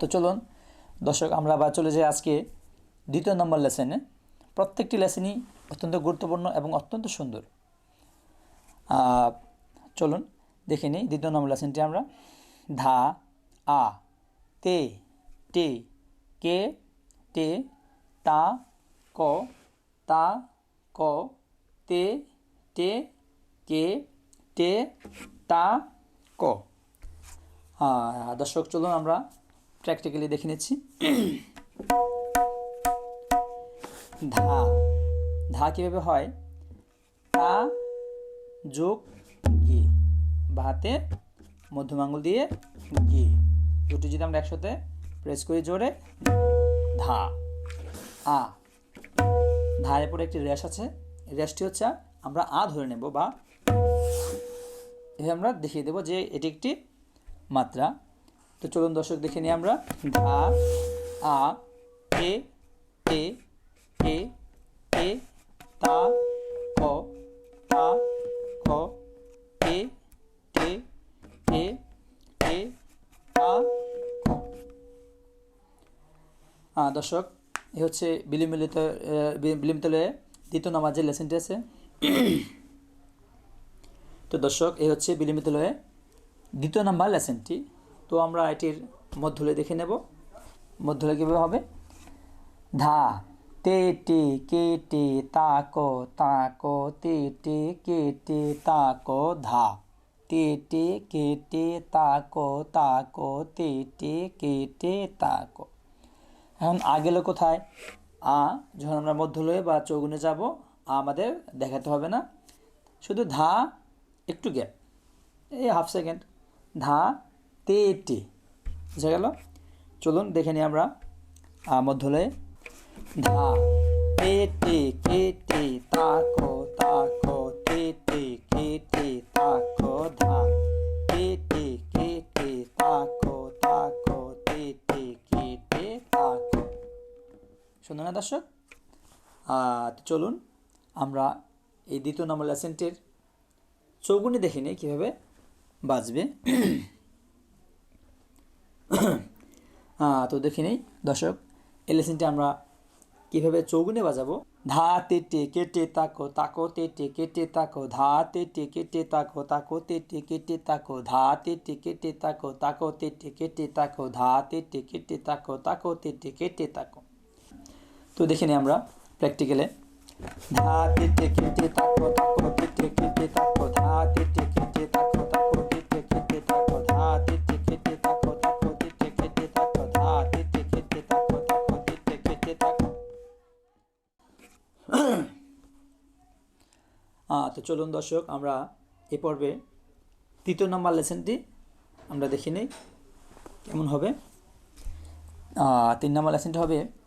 তো চলুন, দর্শক, আমরা আবার চলে যাই আজকে দ্বিতীয় নম্বর লেসনে প্রত্যেকটি লেসনই অত্যন্ত গুরুত্বপূর্ণ এবং অত্যন্ত সুন্দর। চলুন, দেখে নিই দ্বিতীয় নম্বর লেসনটি আমরা। ধা, আ, তে টে কে টে তা, ক তা, ক, তে টে কে টে তা, ক। দর্শক, চলুন আমরা প্র্যাকটিক্যালি দেখে নিচ্ছি। ধা। ধা কীভাবে হয়? তা যোগ গে। বাহাতে মধ্যম আঙুল দিয়ে গে। দুটি যদি আমরা একসাথে প্রেস করি জোরে, ধা। আ। ধারের পরে একটি রেশ আছে। রেশটি হচ্ছে আমরা আ ধরে নেব বা এভাবে আমরা দেখিয়ে দেবো যে এটি একটি মাত্রা। তো চলুন দর্শক দেখে নিই আমরা। ধা আ এ এ এ এ তা ক তা ক এ এ এ এ তা ক। দর্শক এ হচ্ছে বিলিমিলিত আহ, বি- বিলিমিত লয়ে দ্বিতীয় নামাজের লেসনটি আছে। তো দর্শক এই হচ্ছে বিলিমিত লয়ে দ্বিতীয় নাম্বার লেসনটি। তো আমরা এটির মধ্যলে দেখে নেব। মধ্যলে কীভাবে হবে? ধা, তে, টে, কে, টে, তা, ক তা, ক, তে তা, ক, ধা। তে, টে, কে, টে, তা, ক তা, ক, তে, টে এখন আ গেল কোথায়? আ, যখন আমরা মধ্যলয়ে বা চৌগুনে যাব আমাদের দেখাতে হবে না। শুধু ধা, একটু গ্যাপ এই হাফ সেকেন্ড ধা তে টে বুঝা গেল? চলুন দেখে নিই আমরা মধ্যলয়ে ধা তে টে কে টে তা ক তা ক তে টে কে টে তা ক ধা তে টে কে টে তা ক তা ক তে কে টে তা ক শুনুন না দর্শক চলুন আমরা এই দ্বিতীয় নম্বর লেসেনটির চৌগুনি দেখে নিই কীভাবে বাজবে। তো দেখে নিই। দর্শক, এই আমরা কীভাবে চৌগুনে বাজাবো? ধা, তে টে কেটে তাকো তাকো, তে টে কেটে তাকো, ধা, তে টে কেটে তাকো তাকো, তে টে কেটে তাকো, ধা, তে টে কেটে তাকো তাকো, তে টে কেটে তাকো, ধা, তে টে কেটে তাকো তাকো, তে টে কেটে তাকো। তো দেখে নিই আমরা প্র্যাকটিক্যালে ধা, তে টে কেটে তাকো তাকো তো চলুন দর্শক, আমরা এ পর্বে তৃতীয় নম্বর লেসেনটি আমরা দেখি নিই, কেমন হবে? তিন নম্বর লেসেনটি হবে